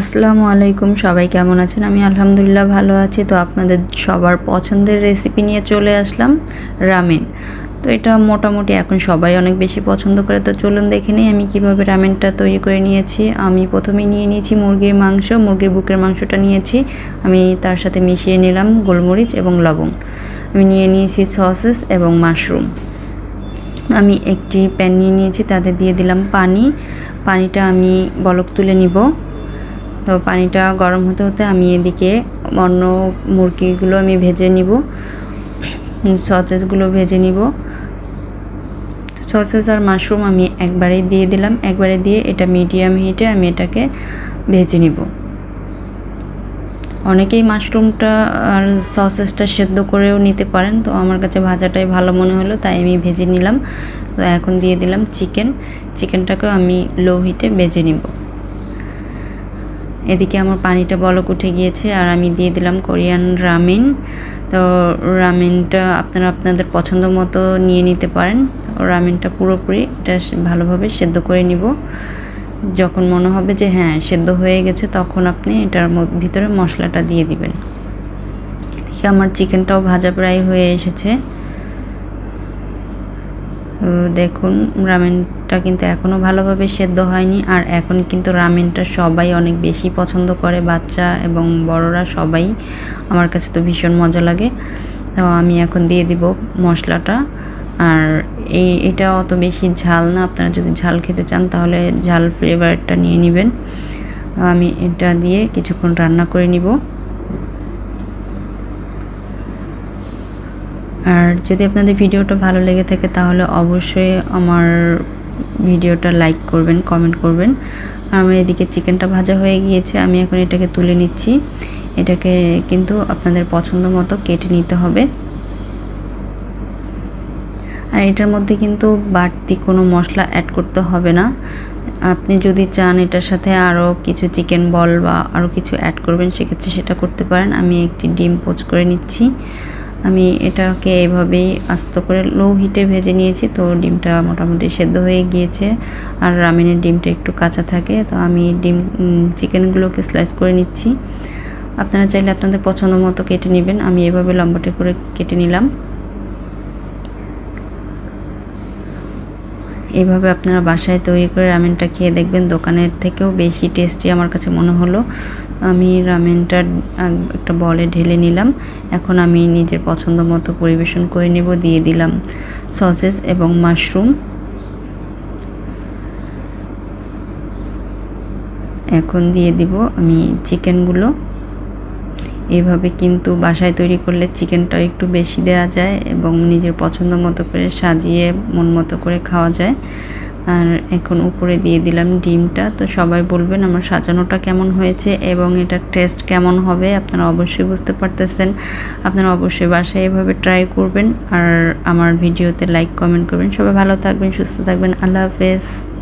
আসসালামু আলাইকুম, সবাই কেমন আছেন? আমি আলহামদুলিল্লাহ ভালো আছি। তো আপনাদের সবার পছন্দের রেসিপি নিয়ে চলে আসলাম রামেন তো এটা মোটামুটি এখন সবাই অনেক বেশি পছন্দ করে। তো চলুন দেখে নিই আমি কীভাবে রামেনটা তৈরি করে নিয়েছি। আমি প্রথমে নিয়ে নিয়েছি মুরগির মাংস, মুরগির বুকের মাংসটা নিয়েছি। আমি তার সাথে মিশিয়ে নিলাম গোলমরিচ এবং লবণ। আমি নিয়ে নিয়েছি সসেস এবং মাশরুম আমি একটি প্যান নিয়ে নিয়েছি, তাতে দিয়ে দিলাম পানি। পানিটা আমি বলক তুলে নিব। তো পানিটা গরম হতে হতে আমি এদিকে অন্য মুরগিগুলো আমি ভেজে নিব। সসেসগুলো ভেজে নিব। সসেস আর মাশরুম আমি একবারেই দিয়ে দিলাম। একবারে দিয়ে এটা মিডিয়াম হিটে আমি এটাকে ভেজে নিব। অনেকেই মাশরুমটা আর সসেসটা সেদ্ধ করেও নিতে পারেন, তো আমার কাছে ভাজাটাই ভালো মনে হলো, তাই আমি ভেজে নিলাম। তো এখন দিয়ে দিলাম চিকেন। চিকেনটাকেও আমি লো হিটে ভেজে নিব। এদিকে আমার পানিটা বলক উঠে গিয়েছে আর আমি দিয়ে দিলাম কোরিয়ান রামেন। তো রামেনটা আপনারা আপনাদের পছন্দ মতো নিয়ে নিতে পারেন। রামেনটা পুরোপুরি এটা ভালোভাবে সেদ্ধ করে নিব। যখন মনে হবে যে হ্যাঁ সেদ্ধ হয়ে গেছে, তখন আপনি এটার ভিতরে মশলাটা দিয়ে দিবেন। এদিকে আমার চিকেনটাও ভাজা প্রায় হয়ে এসেছে। দেখুন, রামেনটা কিন্তু এখনও ভালোভাবে সেদ্ধ হয়নি। আর এখন কিন্তু রামেনটা সবাই অনেক বেশি পছন্দ করে, বাচ্চা এবং বড়রা সবাই। আমার কাছে তো ভীষণ মজা লাগে। তো আমি এখন দিয়ে দিব মশলাটা। আর এই, এটা অত বেশি ঝাল না। আপনারা যদি ঝাল খেতে চান, তাহলে ঝাল ফ্লেভারটা নিয়ে নেবেন। আমি এটা দিয়ে কিছুক্ষণ রান্না করে নিব। আর যদি আপনাদের ভিডিওটা ভালো লেগে থাকে তাহলে অবশ্যই আমার ভিডিওটা লাইক করবেন, কমেন্ট করবেন। আমার এদিকে চিকেনটা ভাজা হয়ে গিয়েছে, আমি এখন এটাকে তুলে নিচ্ছি। এটাকে কিন্তু আপনাদের পছন্দ মতো কেটে নিতে হবে। আর এটার মধ্যে কিন্তু বাড়তি কোনো মশলা অ্যাড করতে হবে না। আপনি যদি চান এটার সাথে আরও কিছু চিকেন বল বা আরও কিছু অ্যাড করবেন, সেক্ষেত্রে সেটা করতে পারেন। আমি একটি ডিম পোচ করে নিচ্ছি। আমি এটাকে এভাবেই আস্ত করে লো হিটে ভেজে নিয়েছি, তো ডিমটা মোটামুটি সেদ্ধ হয়ে গিয়েছে। আর রামেনের ডিমটা একটু কাঁচা থাকে, তো আমি ডিম চিকেনগুলোকে স্লাইস করে নিচ্ছি। আপনারা চাইলে আপনাদের পছন্দ মতো কেটে নেবেন, আমি এভাবে লম্বাটে করে কেটে নিলাম। এইভাবে আপনারা বাসায় তৈরি করে রামেনটা খেয়ে দেখবেন। দোকানের থেকেও বেশি টেস্টি আমার কাছে মনে হলো। আমি রামেনটা একটা বলে ঢেলে নিলাম। এখন আমি নিজের পছন্দ মতো পরিবেশন করে নেব, দিয়ে দিলাম সসেস এবং মাশরুম এখন দিয়ে দিব আমি চিকেনগুলো এইভাবে কিন্তু বাসায় তৈরি করলে চিকেনটা একটু বেশি দেওয়া যায় এবং নিজের পছন্দ মতো করে সাজিয়ে মন মতো করে খাওয়া যায়। আর এখন উপরে দিয়ে দিলাম ডিমটা। তো সবাই বলবেন আমার সাজানোটা কেমন হয়েছে এবং এটার টেস্ট কেমন হবে আপনারা অবশ্যই বুঝতে পারতেছেন। আপনারা অবশ্যই বাসায় এভাবে ট্রাই করবেন। আর আমার ভিডিওতে লাইক, কমেন্ট করবেন। সবাই ভালো থাকবেন, সুস্থ থাকবেন। আল্লাহ হাফেজ।